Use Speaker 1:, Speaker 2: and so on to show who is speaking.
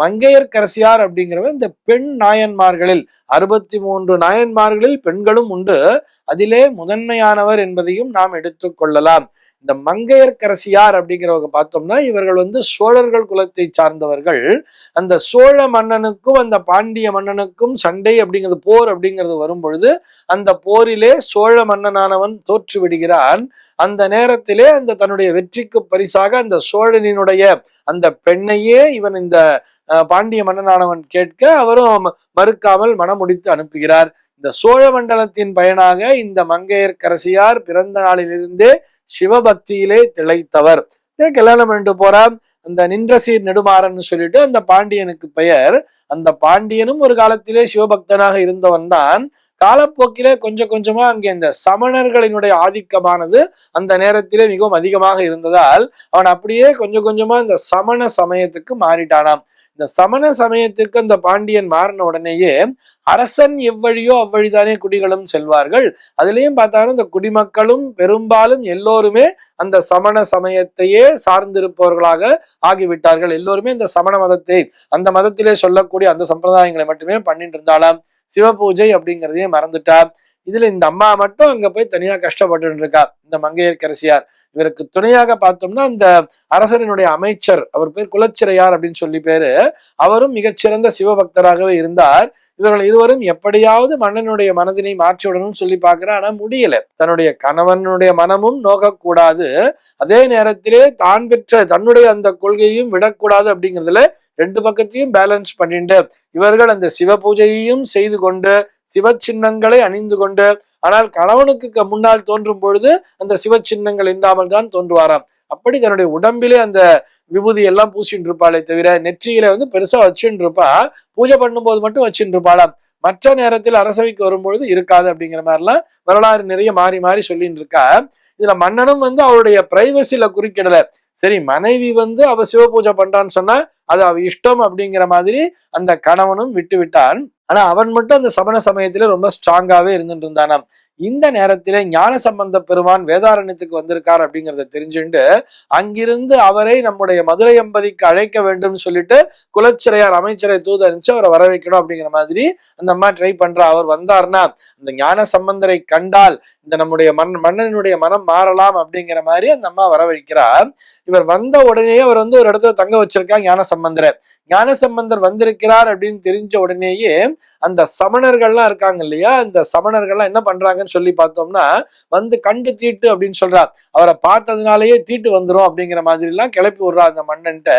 Speaker 1: மங்கையர்கரசியார் அப்படிங்கிறவ இந்த பெண் நாயன்மார்களில் அறுபத்தி மூன்று நாயன்மார்களில் பெண்களும் உண்டு. அதிலே முதன்மையானவர் என்பதையும் நாம் எடுத்துக்கொள்ளலாம் இந்த மங்கையர்கரசியார் அப்படிங்கிறவங்க பார்த்தோம்னா இவர்கள் வந்து சோழர்கள் குலத்தை சார்ந்தவர்கள். அந்த சோழ மன்னனுக்கும் அந்த பாண்டிய மன்னனுக்கும் சண்டை அப்படிங்கிறது போர் அப்படிங்கிறது வரும் பொழுது அந்த போரிலே சோழ மன்னனானவன் தோற்று விடுகிறான். அந்த நேரத்திலே அந்த தன்னுடைய வெற்றிக்கு பரிசாக அந்த சோழனினுடைய அந்த பெண்ணையே இவன் இந்த பாண்டிய மன்னனானவன் கேட்க அவரும் மறுக்காமல் மனமுடித்து அனுப்புகிறார். இந்த சோழ மண்டலத்தின் பயனாக இந்த மங்கையர்க்கரசியார் பிறந்த நாளிலிருந்தே சிவபக்தியிலே திளைத்தவர். கல்யாணம் பண்ணிட்டு போறான் அந்த நின்றசீர் நெடுமாறன் சொல்லிட்டு அந்த பாண்டியனுக்கு பெயர். அந்த பாண்டியனும் ஒரு காலத்திலே சிவபக்தனாக இருந்தவன் தான். காலப்போக்கிலே கொஞ்சம் கொஞ்சமா அங்கே இந்த சமணர்களினுடைய ஆதிக்கமானது அந்த நேரத்திலே மிகவும் அதிகமாக இருந்ததால் அவன் அப்படியே கொஞ்சம் கொஞ்சமா இந்த சமண சமயத்துக்கு மாறிட்டானாம். இந்த சமண சமயத்துக்கு அந்த பாண்டியன் மாறின உடனேயே அரசன் எவ்வழியோ அவ்வழிதானே குடிகளும் செல்வார்கள். அதுலேயும் பார்த்தாலும் இந்த குடிமக்களும் பெரும்பாலும் எல்லோருமே அந்த சமண சமயத்தையே சார்ந்திருப்பவர்களாக ஆகிவிட்டார்கள். எல்லோருமே இந்த சமண மதத்தை அந்த மதத்திலே சொல்லக்கூடிய அந்த சம்பிரதாயங்களை மட்டுமே பண்ணிட்டு இருந்தாலாம் சிவபூஜை அப்படிங்கிறதையே மறந்துட்டா. இதுல இந்த அம்மா மட்டும் அங்க போய் தனியா கஷ்டப்பட்டு இருக்கார் இந்த மங்கையர்கரசியார் இவருக்கு துணையாக பார்த்தோம்னா அந்த அரசனுடைய அமைச்சர் அவர் பேர் குலச்சிறையார் அப்படின்னு சொல்லி பேரு. அவரும் மிகச்சிறந்த சிவபக்தராகவே இருந்தார். இவர்கள் இருவரும் எப்படியாவது மன்னனுடைய மனதினை மாற்றிவிடணும்னு சொல்லி பார்க்கிறா ஆனா முடியல. தன்னுடைய கணவனுடைய மனமும் நோகக்கூடாது. அதே நேரத்திலே தான் பெற்ற தன்னுடைய அந்த கொள்கையும் விடக்கூடாது அப்படிங்கிறதுல ரெண்டு பக்கத்தையும் பேலன்ஸ் பண்ணிட்டு இவர்கள் அந்த சிவ பூஜையையும் செய்து கொண்டு சிவ சின்னங்களை அணிந்து கொண்டு ஆனால் கணவனுக்கு முன்னால் தோன்றும் பொழுது அந்த சிவ சின்னங்கள் இல்லாமல் தான் தோன்றுவாராம். அப்படி தன்னுடைய உடம்பிலே அந்த விபூதி எல்லாம் பூசிட்டு இருப்பாளே தவிர நெற்றியில வந்து பெருசா வச்சுட்டு இருப்பா பூஜை பண்ணும்போது மட்டும் வச்சுட்டு இருப்பாளாம் மற்ற நேரத்தில் அரசவைக்கு வரும்பொழுது இருக்காது அப்படிங்கிற மாதிரிலாம் வரலாறு நிறைய மாறி மாறி சொல்லிட்டு இருக்கா இதுல மன்னனும் வந்து அவருடைய பிரைவசியில குறுக்கிடல. சரி மனைவி வந்து அவ சிவ பூஜை பண்றான்னு சொன்னா அது அவ இஷ்டம் அப்படிங்கிற மாதிரி அந்த கணவனும் விட்டு விட்டான் ஆனா அவன் மட்டும் அந்த சமண சமயத்துல ரொம்ப ஸ்ட்ராங்காவே இருந்துட்டு இருந்தானாம். இந்த நேரத்திலே ஞான சம்பந்த பெருமான் வேதாரண்யத்துக்கு வந்திருக்கார் அப்படிங்கிறத தெரிஞ்சுண்டு அங்கிருந்து அவரை நம்முடைய மதுரை எம்பதிக்கு அழைக்க வேண்டும் சொல்லிட்டு குலச்சிறையார் அமைச்சரை தூது அனுப்பிச்சு அவரை வர வைக்கணும் அப்படிங்கிற மாதிரி அந்த அம்மா ட்ரை பண்றா. அவர் வந்தார்னா அந்த ஞான சம்பந்தரை கண்டால் இந்த நம்முடைய மண் மன்னனுடைய மனம் மாறலாம் அப்படிங்கிற மாதிரி அந்த அம்மா வர வைக்கிறார் இவர் வந்த உடனேயே அவர் வந்து ஒரு இடத்துல தங்க வச்சிருக்காங்க ஞான சம்பந்தரை. ஞான சம்பந்தர் வந்திருக்கிறார் அப்படின்னு தெரிஞ்ச உடனேயே அந்த சமணர்கள்லாம் இருக்காங்க இல்லையா? அந்த சமணர்கள்லாம் என்ன பண்றாங்கன்னு சொல்லி பார்த்தோம்னா வந்து கண்டு தீட்டு அப்படின்னு சொல்றார். அவரை பார்த்ததுனாலயே தீட்டு வந்துரும் அப்படிங்கிற மாதிரி எல்லாம் கிளப்பி விடுறா அந்த மன்னன்ட்ட.